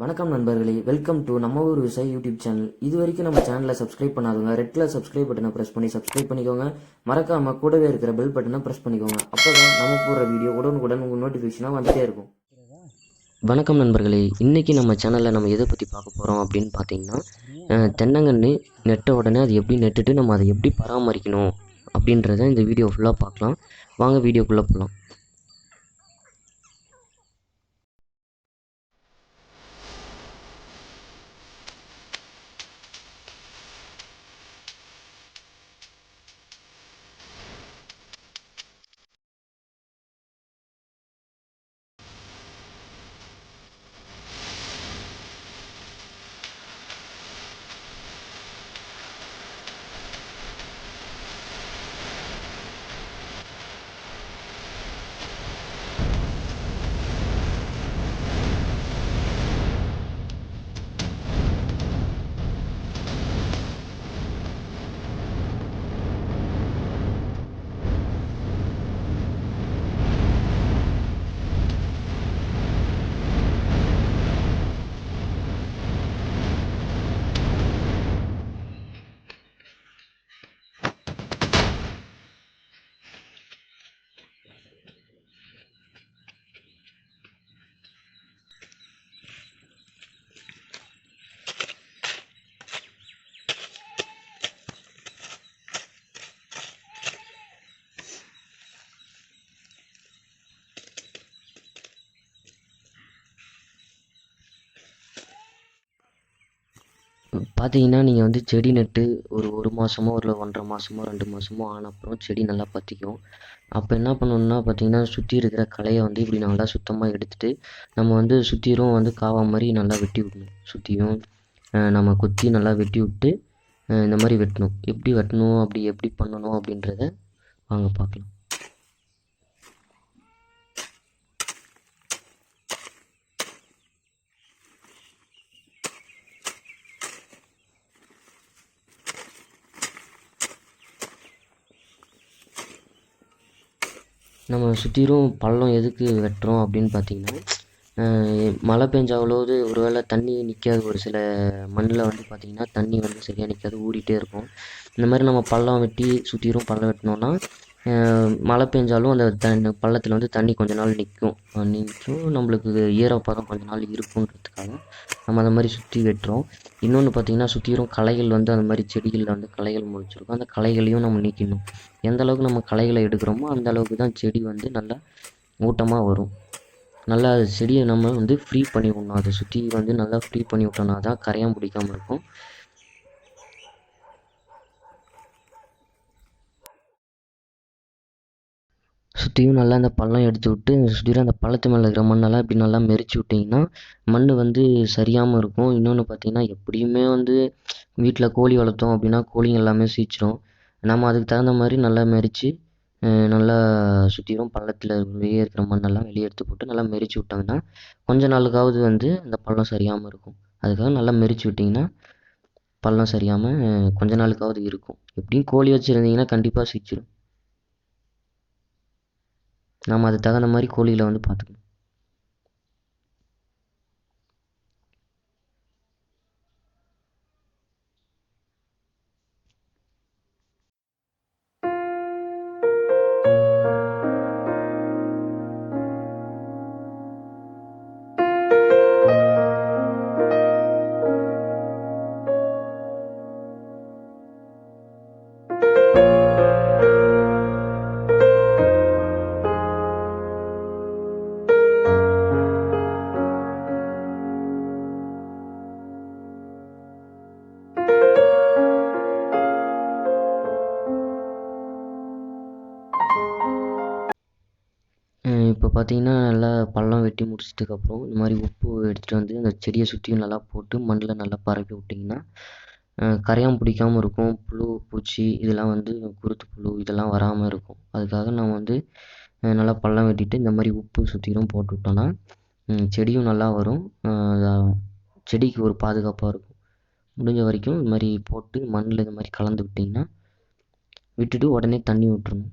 வணக்கம் நண்பர்களே welcome to நம்ம ஊர் விசை யூடியூப் சேனல் இது வரைக்கும் நம்ம சேனலை சப்ஸ்கிரைப் பண்ணாதவங்க ரெட் கலர் சப்ஸ்கிரைப் பட்டனை ப்ரெஸ் பண்ணி சப்ஸ்கிரைப் பண்ணிக்கோங்க. மறக்காம கூடவே இருக்கிற பெல் பட்டனை ப்ரெஸ் பண்ணிக்கோங்க. அப்பதான் நம்ம போடுற வீடியோ உடனுக்குடன் உங்கள் நோட்டிஃபிகேஷனாக வந்துட்டே இருக்கும். வணக்கம் நண்பர்களே இன்றைக்கி நம்ம சேனலில் நம்ம எதை பற்றி பார்க்க போகிறோம் அப்படின்னு பார்த்தீங்கன்னா தென்னங்கன்று நெட்ட உடனே அது எப்படி நட்டுட்டு நம்ம அதை எப்படி பராமரிக்கணும் அப்படின்றத இந்த வீடியோ ஃபுல்லாக பார்க்கலாம். வாங்க வீடியோக்குள்ளே போகலாம் பார்த்தீங்கன்னா நீங்கள் வந்து செடி நட்டு ஒரு ஒரு மாதமோ இல்லை ஒன்றரை மாதமோ ரெண்டு மாதமோ ஆன அப்புறம் செடி நல்லா பற்றிக்கும் அப்போ என்ன பண்ணணும்னா பார்த்தீங்கன்னா சுற்றி இருக்கிற களையை வந்து இப்படி நல்லா சுத்தமாக எடுத்துட்டு நம்ம வந்து சுற்றிலும் வந்து காவா மாதிரி நல்லா வெட்டி விடணும். சுற்றியும் நம்ம குத்தி நல்லா வெட்டி விட்டு இந்த மாதிரி வெட்டணும். எப்படி வெட்டணும் அப்படி எப்படி பண்ணணும் அப்படின்றத வாங்க பார்க்கலாம். நம்ம சுற்றிலும் பள்ளம் எதுக்கு வெட்டுறோம் அப்படின்னு பார்த்தீங்கன்னா மழை மழை ஒரு ஒருவேளை தண்ணி நிற்காது ஒரு சில மண்ணில் வந்து பார்த்திங்கன்னா தண்ணி வந்து சரியாக நிற்காது ஊறிட்டே இருக்கும். இந்த மாதிரி நம்ம பள்ளம் வெட்டி சுற்றிலும் பள்ளம் வெட்டினோன்னா மழை பெஞ்சாலும் அந்த தண்ணி பள்ளத்தில் வந்து தண்ணி கொஞ்ச நாள் நிற்கும் நிற்கும் நம்மளுக்கு ஈரப்பதம் கொஞ்ச நாள் இருக்குன்றதுக்காக நம்ம அந்த மாதிரி சுற்றி வெட்டுறோம். இன்னொன்று பார்த்தீங்கன்னா சுற்றிரும் களைகள் வந்து அந்த மாதிரி செடிகளில் வந்து களைகள் முளைச்சிருக்கும். அந்த களைகளையும் நம்ம நீக்கணும். எந்த அளவுக்கு நம்ம களைகளை எடுக்கிறோமோ அந்த அளவுக்கு தான் செடி வந்து நல்லா ஊட்டமாக வரும். நல்லா செடியை நம்ம வந்து ஃப்ரீ பண்ணி விடணும். அதை சுற்றி வந்து நல்லா ஃப்ரீ பண்ணி விட்டோம்னா தான் கரையான் பிடிக்காமல் இருக்கும். சுற்றியும் நல்லா அந்த பள்ளம் எடுத்து விட்டு சுற்றிலும் அந்த பள்ளத்து மேலே இருக்கிற மண்ணெல்லாம் இப்படி நல்லா மெரிச்சு விட்டிங்கன்னா மண் வந்து சரியாமல் இருக்கும். இன்னொன்று பார்த்தீங்கன்னா எப்படியுமே வந்து வீட்டில் கோழி வளர்த்தோம் அப்படின்னா கோழிங்க எல்லாமே சீச்சிரும். நம்ம அதுக்கு தகுந்த மாதிரி நல்லா மெரிச்சு நல்லா சுற்றிலும் பள்ளத்தில் வெளியே இருக்கிற மண்ணெல்லாம் வெளியே எடுத்து போட்டு நல்லா மெரிச்சு விட்டாங்கன்னா கொஞ்ச நாளுக்காவது வந்து அந்த பள்ளம் சரியாமல் இருக்கும். அதுக்காக நல்லா மெரிச்சு விட்டிங்கன்னா பள்ளம் சரியாமல் கொஞ்ச நாளுக்காவது இருக்கும். எப்படியும் கோழி வச்சுருந்தீங்கன்னா கண்டிப்பாக சீச்சிடும் நம்ம அதுக்கு தகுந்த மாதிரி கோழிகளை வந்து பார்த்துக்கணும். இப்போ பார்த்தீங்கன்னா நல்லா பள்ளம் வெட்டி முடிச்சதுக்கப்புறம் இந்த மாதிரி உப்பு எடுத்துகிட்டு வந்து அந்த செடியை சுற்றியும் நல்லா போட்டு மண்ணில் நல்லா பரப்பி விட்டிங்கன்னா கரையான் பிடிக்காமல் இருக்கும். புழு பூச்சி இதெல்லாம் வந்து குருத்து புழு இதெல்லாம் வராமல் இருக்கும். அதுக்காக நம்ம வந்து நல்லா பள்ளம் வெட்டிட்டு இந்த மாதிரி உப்பு சுற்றிலும் போட்டு விட்டோம்னா செடியும் நல்லா வரும். செடிக்கு ஒரு பாதுகாப்பாக இருக்கும். முடிஞ்ச வரைக்கும் இது மாதிரி போட்டு மண்ணில் இது மாதிரி கலந்து விட்டிங்கன்னா விட்டுட்டு உடனே தண்ணி விட்டுருணும்